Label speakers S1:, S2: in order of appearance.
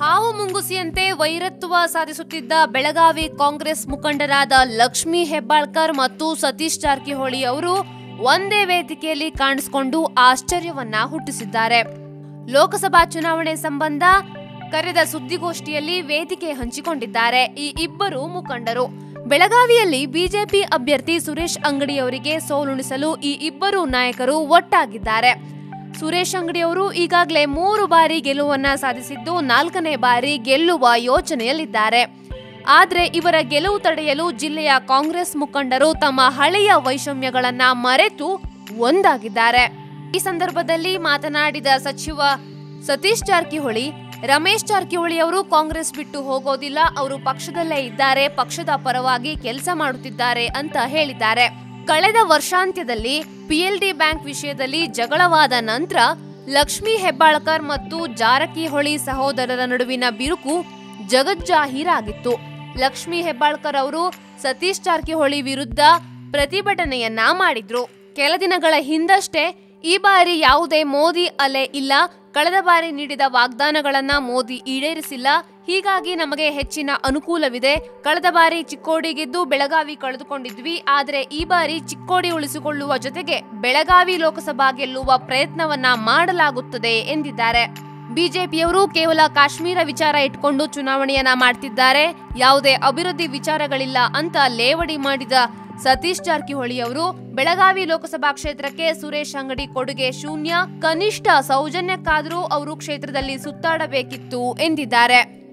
S1: ಹಾವು ಮುಂಗುಸಿಯಂತೆ ವೈರತ್ವ ಸಾಧಿಸುತ್ತಿದ್ದ ಬೆಳಗಾವಿ ಕಾಂಗ್ರೆಸ್ ಮುಖಂಡರಾದ ಲಕ್ಷ್ಮಿ ಹೆಬ್ಬಾಳ್ಕರ್ ಮತ್ತು ಸತೀಶ್ ಜಾರಕಿಹೊಳಿ ಅವರು ಒಂದೇ ವೇದಿಕೆಯಲ್ಲಿ ಕಾಣಿಸಿಕೊಂಡು ಆಶ್ಚರ್ಯವನ್ನ ಹುಟ್ಟಿಸಿದ್ದಾರೆ. ಲೋಕಸಭಾ ಚುನಾವಣೆ ಸಂಬಂಧ ಕರೆದ ಸುದ್ದಿಗೋಷ್ಠಿಯಲ್ಲಿ ವೇದಿಕೆ ಹಂಚಿಕೊಂಡಿದ್ದಾರೆ ಈ ಇಬ್ಬರು ಮುಖಂಡರು. ಬೆಳಗಾವಿಯಲ್ಲಿ ಬಿಜೆಪಿ ಅಭ್ಯರ್ಥಿ ಸುರೇಶ್ ಅಂಗಡಿ ಅವರಿಗೆ ಸೋಲುಣಿಸಲು ಈ ಇಬ್ಬರು ನಾಯಕರು ಒಟ್ಟಾಗಿದ್ದಾರೆ. ಸುರೇಶ್ ಅಂಗಡಿ ಅವರು ಈಗಾಗಲೇ ಮೂರು ಬಾರಿ ಗೆಲುವನ್ನ ಸಾಧಿಸಿದ್ದು ನಾಲ್ಕನೇ ಬಾರಿ ಗೆಲ್ಲುವ ಯೋಚನೆಯಲ್ಲಿದ್ದಾರೆ. ಆದರೆ ಇವರ ಗೆಲುವು ತಡೆಯಲು ಜಿಲ್ಲೆಯ ಕಾಂಗ್ರೆಸ್ ಮುಖಂಡರು ತಮ್ಮ ಹಳೆಯ ವೈಷಮ್ಯಗಳನ್ನ ಮರೆತು ಒಂದಾಗಿದ್ದಾರೆ. ಈ ಸಂದರ್ಭದಲ್ಲಿ ಮಾತನಾಡಿದ ಸಚಿವ ಸತೀಶ್ ಜಾರಕಿಹೊಳಿ, ರಮೇಶ್ ಜಾರಕಿಹೊಳಿ ಅವರು ಕಾಂಗ್ರೆಸ್ ಬಿಟ್ಟು ಹೋಗೋದಿಲ್ಲ, ಅವರು ಪಕ್ಷದಲ್ಲೇ ಇದ್ದಾರೆ, ಪಕ್ಷದ ಪರವಾಗಿ ಕೆಲಸ ಮಾಡುತ್ತಿದ್ದಾರೆ ಅಂತ ಹೇಳಿದ್ದಾರೆ. ಕಳೆದ ವರ್ಷಾಂತ್ಯದಲ್ಲಿ ಪಿಎಲ್ಡಿ ಬ್ಯಾಂಕ್ ವಿಷಯದಲ್ಲಿ ಜಗಳವಾದ ನಂತರ ಲಕ್ಷ್ಮೀ ಹೆಬ್ಬಾಳ್ಕರ್ ಮತ್ತು ಜಾರಕಿಹೊಳಿ ಸಹೋದರರ ನಡುವಿನ ಬಿರುಕು ಜಗಜ್ಜಾಹೀರಾಗಿತ್ತು. ಲಕ್ಷ್ಮೀ ಹೆಬ್ಬಾಳ್ಕರ್ ಅವರು ಸತೀಶ್ ಜಾರಕಿಹೊಳಿ ವಿರುದ್ಧ ಪ್ರತಿಭಟನೆಯನ್ನ ಮಾಡಿದ್ರು. ಕೆಲ ದಿನಗಳ ಹಿಂದಷ್ಟೇ ಈ ಬಾರಿ ಯಾವುದೇ ಮೋದಿ ಅಲೆ ಇಲ್ಲ. ಕಳೆದ ಬಾರಿ ನೀಡಿದ ವಾಗ್ದಾನಗಳನ್ನ ಮೋದಿ ಈಡೇರಿಸಿಲ್ಲ. ಹೀಗಾಗಿ ನಮಗೆ ಹೆಚ್ಚಿನ ಅನುಕೂಲವಿದೆ. ಕಳೆದ ಬಾರಿ ಚಿಕ್ಕೋಡಿ ಗೆದ್ದು ಬೆಳಗಾವಿ ಕಳೆದುಕೊಂಡಿದ್ವಿ. ಆದರೆ ಈ ಬಾರಿ ಚಿಕ್ಕೋಡಿ ಉಳಿಸಿಕೊಳ್ಳುವ ಜೊತೆಗೆ ಬೆಳಗಾವಿ ಲೋಕಸಭಾ ಗೆಲ್ಲುವ ಪ್ರಯತ್ನವನ್ನ ಮಾಡಲಾಗುತ್ತದೆ ಎಂದಿದ್ದಾರೆ. ಬಿಜೆಪಿಯವರು ಕೇವಲ ಕಾಶ್ಮೀರ ವಿಚಾರ ಇಟ್ಕೊಂಡು ಚುನಾವಣೆಯನ್ನ ಮಾಡ್ತಿದ್ದಾರೆ. ಯಾವುದೇ ಅಭಿವೃದ್ಧಿ ವಿಚಾರಗಳಿಲ್ಲ ಅಂತ ಲೇವಡಿ ಮಾಡಿದ ಸತೀಶ್ ಜಾರಕಿಹೊಳಿ ಅವರು, ಬೆಳಗಾವಿ ಲೋಕಸಭಾ ಕ್ಷೇತ್ರಕ್ಕೆ ಸುರೇಶ್ ಅಂಗಡಿ ಕೊಡುಗೆ ಶೂನ್ಯ, ಕನಿಷ್ಠ ಸೌಜನ್ಯಕ್ಕಾದರೂ ಅವರು ಕ್ಷೇತ್ರದಲ್ಲಿ ಸುತ್ತಾಡಬೇಕಿತ್ತು ಎಂದಿದ್ದಾರೆ.